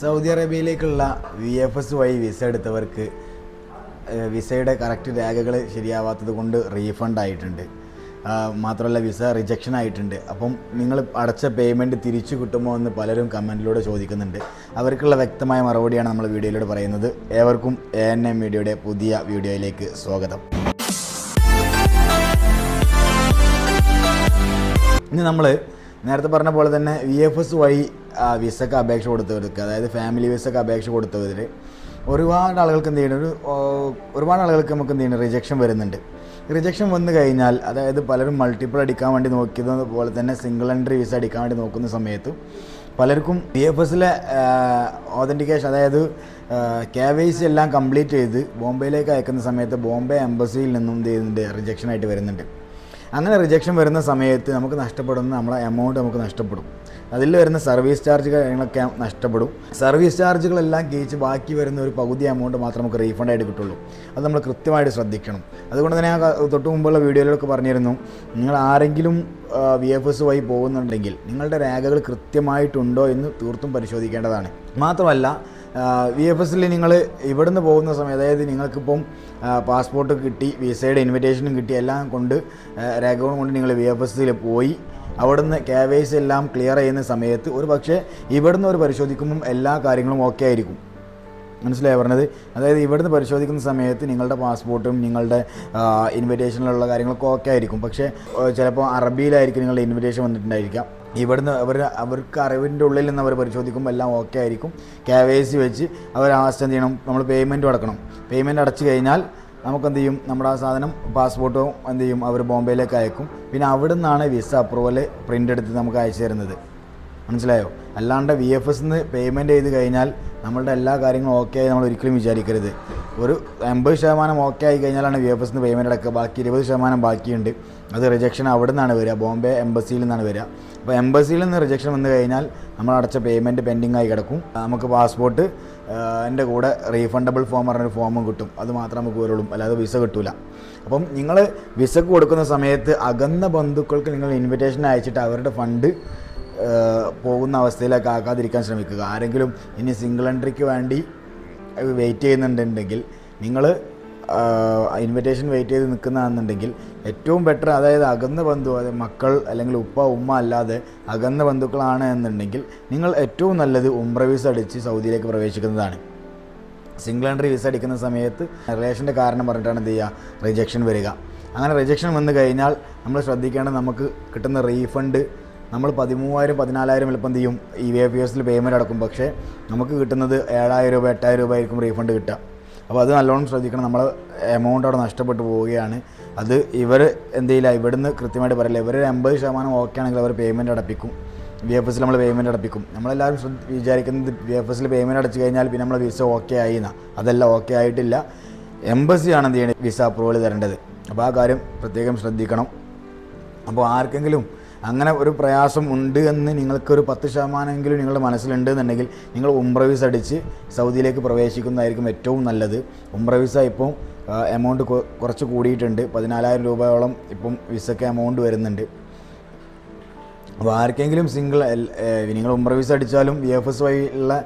Saudi അറേബ്യയിലേക്കുള്ള V F S വഴി visa എടുത്തവർക്ക് വിസയുടെ കറക്റ്റ് രേഖകൾ ശരിയാവാത്തത് കൊണ്ട് റീഫണ്ട് ആയിട്ടുണ്ട്. മാത്രമല്ല വിസ റിജക്ഷൻ ആയിട്ടുണ്ട്. അപ്പം നിങ്ങൾ അടച്ച പേയ്മെന്റ് തിരിച്ചു കിട്ടുമോ എന്ന് പലരും കമന്റിലൂടെ ചോദിക്കുന്നുണ്ട്. അവർക്കുള്ള വ്യക്തമായ മറുപടിയാണ് നമ്മൾ വീഡിയോയിലൂടെ പറയുന്നത്. ഏവർക്കും എ എൻ എം മീഡിയയുടെ പുതിയ വീഡിയോയിലേക്ക് സ്വാഗതം. ഇനി നമ്മൾ നേരത്തെ പറഞ്ഞ പോലെ തന്നെ വി എഫ് എസ് വഴി വിസക്ക് അപേക്ഷ കൊടുത്തവർക്ക് അതായത് ഫാമിലി വിസക്ക് അപേക്ഷ കൊടുത്തവർ ഒരുപാട് ആളുകൾക്ക് എന്ത് ചെയ്യണം ഒരു ഒരുപാട് ആളുകൾക്ക് നമുക്ക് എന്ത് ചെയ്യണം റിജക്ഷൻ വരുന്നുണ്ട്. റിജക്ഷൻ വന്നു കഴിഞ്ഞാൽ അതായത് പലരും മൾട്ടിപ്പിൾ അടിക്കാൻ വേണ്ടി നോക്കിയത് പോലെ തന്നെ സിംഗിൾ എൻട്രി വിസ അടിക്കാൻ വേണ്ടി നോക്കുന്ന സമയത്ത് പലർക്കും ബി എഫ് എസിലെ ഓതന്റിക്കേഷൻ അതായത് കെ വൈ സി എല്ലാം കംപ്ലീറ്റ് ചെയ്ത് ബോംബെയിലേക്ക് അയക്കുന്ന സമയത്ത് ബോംബെ എംബസിയിൽ നിന്നും എന്ത് ചെയ്യുന്നുണ്ട്? റിജക്ഷൻ ആയിട്ട് വരുന്നുണ്ട്. അങ്ങനെ റിജക്ഷൻ വരുന്ന സമയത്ത് നമുക്ക് നഷ്ടപ്പെടുന്ന നമ്മുടെ എമൗണ്ട് നമുക്ക് നഷ്ടപ്പെടും. അതിൽ വരുന്ന സർവീസ് ചാർജ് കാര്യങ്ങളൊക്കെ നഷ്ടപ്പെടും. സർവീസ് ചാർജുകളെല്ലാം കഴിച്ച് ബാക്കി വരുന്ന ഒരു പകുതി എമൗണ്ട് മാത്രം നമുക്ക് റീഫണ്ട് ആയിട്ട് കിട്ടുള്ളൂ. അത് നമ്മൾ കൃത്യമായിട്ട് ശ്രദ്ധിക്കണം. അതുകൊണ്ട് തന്നെ തൊട്ട് മുമ്പുള്ള വീഡിയോയിലൊക്കെ പറഞ്ഞിരുന്നു നിങ്ങൾ ആരെങ്കിലും വി എഫ് എസ് വഴി പോകുന്നുണ്ടെങ്കിൽ നിങ്ങളുടെ രേഖകൾ കൃത്യമായിട്ടുണ്ടോ എന്ന് തീർത്തും പരിശോധിക്കേണ്ടതാണ്. മാത്രമല്ല വി എഫ് എസിൽ നിങ്ങൾ ഇവിടുന്ന് പോകുന്ന സമയം അതായത് നിങ്ങൾക്കിപ്പം പാസ്പോർട്ട് കിട്ടി വിസയുടെ ഇൻവിറ്റേഷനും കിട്ടി എല്ലാം കൊണ്ട് രേഖകളും കൊണ്ട് നിങ്ങൾ വി എഫ് എസിൽ പോയി. അവിടുന്ന് കെ വൈ സി എല്ലാം ക്ലിയർ ചെയ്യുന്ന സമയത്ത് ഒരു പക്ഷേ ഇവിടുന്ന് ഒരു പരിശോധിക്കുമ്പം എല്ലാ കാര്യങ്ങളും ഓക്കെ ആയിരിക്കും. മനസ്സിലായി പറഞ്ഞത്? അതായത് ഇവിടുന്ന് പരിശോധിക്കുന്ന സമയത്ത് നിങ്ങളുടെ പാസ്പോർട്ടും നിങ്ങളുടെ ഇൻവിറ്റേഷനിലുള്ള കാര്യങ്ങളൊക്കെ ഓക്കെ ആയിരിക്കും. പക്ഷേ ചിലപ്പോൾ അറബിയിലായിരിക്കും നിങ്ങളുടെ ഇൻവിറ്റേഷൻ വന്നിട്ടുണ്ടായിരിക്കാം. ഇവിടുന്ന് അവർ അവർക്ക് അറിവിന്റെ ഉള്ളിൽ നിന്ന് അവർ പരിശോധിക്കുമ്പോൾ എല്ലാം ഓക്കെ ആയിരിക്കും. കെ വൈ സി വെച്ച് അവർ എന്ത് ചെയ്യണം? നമ്മൾ പേയ്മെന്റ് അടക്കണം. പേയ്മെന്റ് അടച്ചു കഴിഞ്ഞാൽ നമുക്ക് എന്ത് ചെയ്യും? നമ്മുടെ ആ സാധനം പാസ്പോർട്ടും എന്ത് ചെയ്യും? അവർ ബോംബെയിലേക്ക് അയക്കും. പിന്നെ അവിടെ നിന്നാണ് വിസ അപ്രൂവൽ പ്രിന്റ് എടുത്ത് നമുക്ക് അയച്ചു തരുന്നത്. മനസ്സിലായോ? അല്ലാണ്ട് വി എഫ് എസ് നിന്ന് പേയ്മെന്റ് ചെയ്ത് കഴിഞ്ഞാൽ നമ്മളുടെ എല്ലാ കാര്യങ്ങളും ഓക്കെ ആയി നമ്മൾ ഒരിക്കലും വിചാരിക്കരുത്. ഒരു എൺപത് ശതമാനം ഓക്കെ ആയി കഴിഞ്ഞാലാണ് വി എഫ് എസ് പേയ്മെന്റ് അടക്കുക. ബാക്കി ഇരുപത് ശതമാനം ബാക്കിയുണ്ട്. അത് റിജക്ഷൻ അവിടെ നിന്നാണ് വരിക. ബോംബെ എംബസിയിൽ നിന്നാണ് വരിക. അപ്പോൾ എംബസിയിൽ നിന്ന് റിജക്ഷൻ വന്നു കഴിഞ്ഞാൽ നമ്മൾ അടച്ച പേയ്മെന്റ് പെൻഡിങ് ആയി കിടക്കും. നമുക്ക് പാസ്പോർട്ട് എന്റെ കൂടെ റീഫണ്ടബിൾ ഫോം പറഞ്ഞൊരു ഫോമും കിട്ടും. അത് മാത്രം നമുക്ക് വരുള്ളൂ. അല്ലാതെ വിസ കിട്ടില്ല അപ്പം നിങ്ങൾ വിസക്ക് കൊടുക്കുന്ന സമയത്ത് അകന്ന ബന്ധുക്കൾക്ക് നിങ്ങൾ ഇൻവിറ്റേഷൻ അയച്ചിട്ട് അവരുടെ ഫണ്ട് പോകുന്ന അവസ്ഥയിലേക്ക് ആക്കാതിരിക്കാൻ ശ്രമിക്കുക. ആരെങ്കിലും ഇനി സിംഗിൾ എൻട്രിക്ക് വേണ്ടി വെയിറ്റ് ചെയ്യുന്നുണ്ടെങ്കിൽ നിങ്ങൾ ഇൻവിറ്റേഷൻ വെയിറ്റ് ചെയ്ത് നിൽക്കുന്നതാണെന്നുണ്ടെങ്കിൽ ഏറ്റവും ബെറ്റർ അതായത് അകന്ന ബന്ധു അതായത് മക്കൾ അല്ലെങ്കിൽ ഉപ്പ ഉമ്മ അല്ലാതെ അകന്ന ബന്ധുക്കളാണ് എന്നുണ്ടെങ്കിൽ നിങ്ങൾ ഏറ്റവും നല്ലത് ഉംറ വിസ അടിച്ച് സൗദിയിലേക്ക് പ്രവേശിക്കുന്നതാണ്. സിംഗിൾ എൻട്രി വിസ അടിക്കുന്ന സമയത്ത് റിലേഷന്റെ കാരണം പറഞ്ഞിട്ടാണ് എന്ത് ചെയ്യുക? റിജക്ഷൻ വരിക. അങ്ങനെ റിജക്ഷൻ വന്നു കഴിഞ്ഞാൽ നമ്മൾ ശ്രദ്ധിക്കേണ്ടത് നമുക്ക് കിട്ടുന്ന റീഫണ്ട് നമ്മൾ പതിമൂവായിരം പതിനാലായിരം എളുപ്പം ചെയ്യും? ഇ വി എഫ് എസിൽ പേയ്മെന്റ് അടക്കും. പക്ഷേ നമുക്ക് കിട്ടുന്നത് ഏഴായിരം രൂപ എട്ടായിരം രൂപ ആയിരിക്കും റീഫണ്ട് കിട്ടുക. അപ്പോൾ അത് നല്ലോണം ശ്രദ്ധിക്കണം. നമ്മൾ എമൗണ്ട് അവിടെ നഷ്ടപ്പെട്ടു പോവുകയാണ്. അത് ഇവർ എന്ത് ചെയ്യില്ല ഇവിടുന്ന് കൃത്യമായിട്ട് പറയില്ല. ഇവർ എൺപത് ശതമാനം ഓക്കെ ആണെങ്കിൽ അവർ പേയ്മെന്റ് അടപ്പിക്കും. വി എഫ് എസിൽ നമ്മൾ പേയ്മെന്റ് അടപ്പിക്കും. നമ്മളെല്ലാവരും ശ്രദ്ധ വിചാരിക്കുന്നത് വി എഫ് എസിൽ പേയ്മെന്റ് അടച്ചു കഴിഞ്ഞാൽ പിന്നെ നമ്മൾ വിസ ഓക്കെ ആയി എന്നാ. അതല്ല ഓക്കെ ആയിട്ടില്ല. എംബസിയാണ് എന്ത് ചെയ്യേണ്ടത് വിസ അപ്രൂവൽ തരേണ്ടത്. അപ്പോൾ ആ കാര്യം പ്രത്യേകം ശ്രദ്ധിക്കണം. അപ്പോൾ ആർക്കെങ്കിലും അങ്ങനെ ഒരു പ്രയാസം ഉണ്ട് എന്ന് നിങ്ങൾക്കൊരു പത്ത് ശതമാനമെങ്കിലും നിങ്ങളുടെ മനസ്സിലുണ്ട് എന്നുണ്ടെങ്കിൽ നിങ്ങൾ ഉംറ വിസ അടിച്ച് സൗദിയിലേക്ക് പ്രവേശിക്കുന്നതായിരിക്കും ഏറ്റവും നല്ലത്. ഉംറ വിസ ഇപ്പം എമൗണ്ട് കുറച്ച് കൂടിയിട്ടുണ്ട്. പതിനാലായിരം രൂപയോളം ഇപ്പം വിസയ്ക്ക് എമൗണ്ട് വരുന്നുണ്ട്. അപ്പോൾ ആർക്കെങ്കിലും സിംഗിൾ നിങ്ങൾ ഉംറ വിസ അടിച്ചാലും വി എഫ് എസ് വഴി ഉള്ള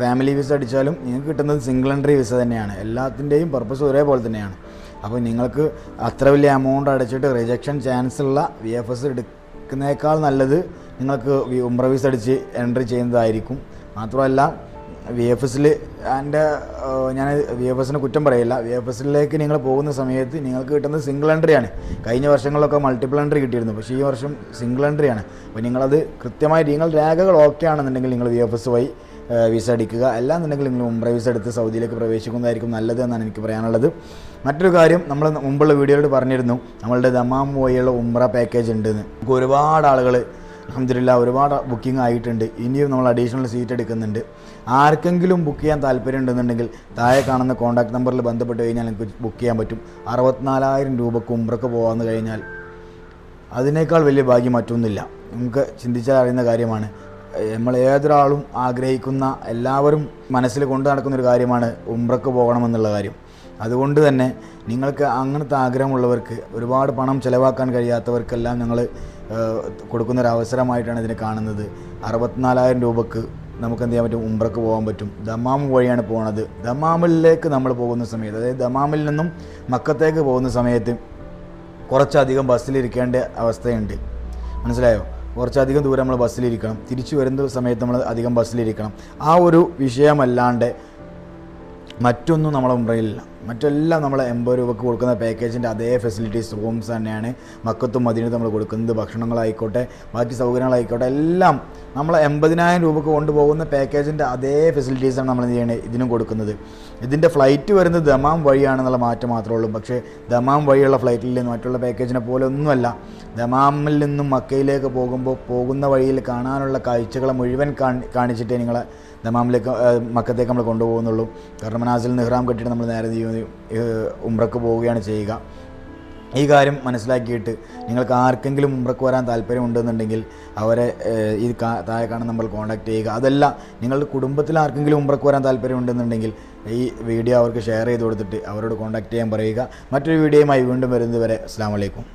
ഫാമിലി വിസ അടിച്ചാലും നിങ്ങൾക്ക് കിട്ടുന്നത് സിംഗിൾ എൻട്രി വിസ തന്നെയാണ്. എല്ലാത്തിന്റെയും പർപ്പസ് ഒരേപോലെ തന്നെയാണ്. അപ്പോൾ നിങ്ങൾക്ക് അത്ര വലിയ എമൗണ്ട് അടച്ചിട്ട് റിജക്ഷൻ ചാൻസ് ഉള്ള വി എഫ് എസ് എടുക്കുന്നേക്കാൾ നല്ലത് നിങ്ങൾക്ക് ഉംറ അടിച്ച് എൻട്രി ചെയ്യുന്നതായിരിക്കും. മാത്രമല്ല വി എഫ് എസിൽ എന്റെ ഞാൻ വി എഫ് എസിനെ കുറ്റം പറയില്ല. വി എഫ് എസിലേക്ക് നിങ്ങൾ പോകുന്ന സമയത്ത് നിങ്ങൾക്ക് കിട്ടുന്നത് സിംഗിൾ എൻട്രിയാണ് കഴിഞ്ഞ വർഷങ്ങളിലൊക്കെ മൾട്ടിപ്പിൾ എൻട്രി കിട്ടിയിരുന്നു. പക്ഷേ ഈ വർഷം സിംഗിൾ എൻട്രിയാണ് അപ്പോൾ നിങ്ങളത് കൃത്യമായി നിങ്ങൾ രേഖകൾ ഓക്കെ ആണെന്നുണ്ടെങ്കിൽ നിങ്ങൾ വി എഫ് എസ് വഴി വിസ അടിക്കുക. അല്ലാന്നുണ്ടെങ്കിൽ നിങ്ങൾ ഉംറ വിസ എടുത്ത് സൗദിയിലേക്ക് പ്രവേശിക്കുന്നതായിരിക്കും നല്ലത് എന്നാണ് എനിക്ക് പറയാനുള്ളത്. മറ്റൊരു കാര്യം നമ്മൾ മുമ്പുള്ള വീഡിയോയിൽ പറഞ്ഞിരുന്നു നമ്മളുടെ ദമാം വഴിയുള്ള ഉംറ പാക്കേജ് ഉണ്ടെന്ന്. നമുക്ക് ഒരുപാട് ആളുകൾ അഹമ്മദില്ല ഒരുപാട് ബുക്കിംഗ് ആയിട്ടുണ്ട്. ഇനിയും നമ്മൾ അഡീഷണൽ സീറ്റ് എടുക്കുന്നുണ്ട്. ആർക്കെങ്കിലും ബുക്ക് ചെയ്യാൻ താല്പര്യം ഉണ്ടെന്നുണ്ടെങ്കിൽ താഴെ കാണുന്ന കോൺടാക്ട് നമ്പറിൽ ബന്ധപ്പെട്ട് കഴിഞ്ഞാൽ നിങ്ങൾക്ക് ബുക്ക് ചെയ്യാൻ പറ്റും. അറുപത്തിനാലായിരം രൂപക്ക് ഉംറക്ക് പോകാമെന്ന് കഴിഞ്ഞാൽ അതിനേക്കാൾ വലിയ ഭാഗ്യം മറ്റൊന്നുമില്ല. നമുക്ക് ചിന്തിച്ചാൽ അറിയുന്ന കാര്യമാണ് നമ്മൾ ഏതൊരാളും ആഗ്രഹിക്കുന്ന എല്ലാവരും മനസ്സിൽ കൊണ്ടു നടക്കുന്ന ഒരു കാര്യമാണ് ഉംറക്ക് പോകണമെന്നുള്ള കാര്യം. അതുകൊണ്ട് തന്നെ നിങ്ങൾക്ക് അങ്ങനത്തെ ആഗ്രഹമുള്ളവർക്ക് ഒരുപാട് പണം ചിലവാക്കാൻ കഴിയാത്തവർക്കെല്ലാം ഞങ്ങൾ കൊടുക്കുന്ന ഒരു അവസരമായിട്ടാണ് ഇതിനെ കാണുന്നത്. അറുപത്തിനാലായിരം രൂപക്ക് നമുക്ക് എന്ത് ചെയ്യാൻ പറ്റും? ഉംറക്ക് പോകാൻ പറ്റും. ദമാം വഴിയാണ് പോകുന്നത് ദമാമിലേക്ക് നമ്മൾ പോകുന്ന സമയത്ത് അതായത് ദമാമിൽ നിന്നും മക്കത്തേക്ക് പോകുന്ന സമയത്ത് കുറച്ചധികം ബസ്സിലിരിക്കേണ്ട അവസ്ഥയുണ്ട്. മനസ്സിലായോ? കുറച്ചധികം ദൂരം നമ്മൾ ബസ്സിലിരിക്കണം. തിരിച്ചു വരുന്ന സമയത്ത് നമ്മൾ അധികം ബസ്സിലിരിക്കണം. ആ ഒരു വിഷയമല്ലാണ്ട് മറ്റൊന്നും നമ്മളെ ഉംറയിലില്ല മറ്റെല്ലാം നമ്മൾ എൺപത് രൂപക്ക് കൊടുക്കുന്ന പാക്കേജിന്റെ അതേ ഫെസിലിറ്റീസ് റൂംസ് തന്നെയാണ്. മക്കത്തും മദീനത്തും നമ്മൾ കൊടുക്കുന്നത്. ഭക്ഷണങ്ങളായിക്കോട്ടെ ബാക്കി സൗകര്യങ്ങളായിക്കോട്ടെ എല്ലാം നമ്മൾ എൺപതിനായിരം രൂപക്ക് കൊണ്ടുപോകുന്ന പാക്കേജിന്റെ അതേ ഫെസിലിറ്റീസാണ് നമ്മൾ എന്ത് ചെയ്യണത് ഇതിനും കൊടുക്കുന്നത്. ഇതിന്റെ ഫ്ലൈറ്റ് വരുന്നത് ദമാം വഴിയാണെന്നുള്ള മാറ്റം മാത്രമേ ഉള്ളൂ. പക്ഷേ ദമാം വഴിയുള്ള ഫ്ലൈറ്റിൽ നിന്ന് മറ്റുള്ള പാക്കേജിനെ പോലെ ഒന്നുമല്ല. ദമാമിൽ നിന്നും മക്കയിലേക്ക് പോകുമ്പോൾ പോകുന്ന വഴിയിൽ കാണാനുള്ള കാഴ്ചകളെ മുഴുവൻ കാണിച്ചിട്ടേ നിങ്ങളെ ദമാമിലേക്ക് മക്കത്തേക്ക് നമ്മൾ കൊണ്ടുപോകുന്നുള്ളൂ. കാരണം മനാസിൽ നിഹ്റാം കെട്ടിയിട്ട് നമ്മൾ നേരെ? ഉംറക്ക് പോവുകയാണ് ചെയ്യുക. ഈ കാര്യം മനസ്സിലാക്കിയിട്ട് നിങ്ങൾക്ക് ആർക്കെങ്കിലും ഉംറക്ക് വരാൻ താല്പര്യമുണ്ടെന്നുണ്ടെങ്കിൽ അവരെ ഈ താഴെ കാണുന്ന നമ്മൾ കോൺടാക്ട് ചെയ്യുക. അതല്ല നിങ്ങളുടെ കുടുംബത്തിൽ ആർക്കെങ്കിലും ഉംറക്ക് വരാൻ താല്പര്യമുണ്ടെന്നുണ്ടെങ്കിൽ ഈ വീഡിയോ അവർക്ക് ഷെയർ ചെയ്ത് കൊടുത്തിട്ട് അവരോട് കോൺടാക്ട് ചെയ്യാൻ പറയുക. മറ്റൊരു വീഡിയോയുമായി വീണ്ടും വരുന്നത് വരെ അസ്സാം വലൈക്കും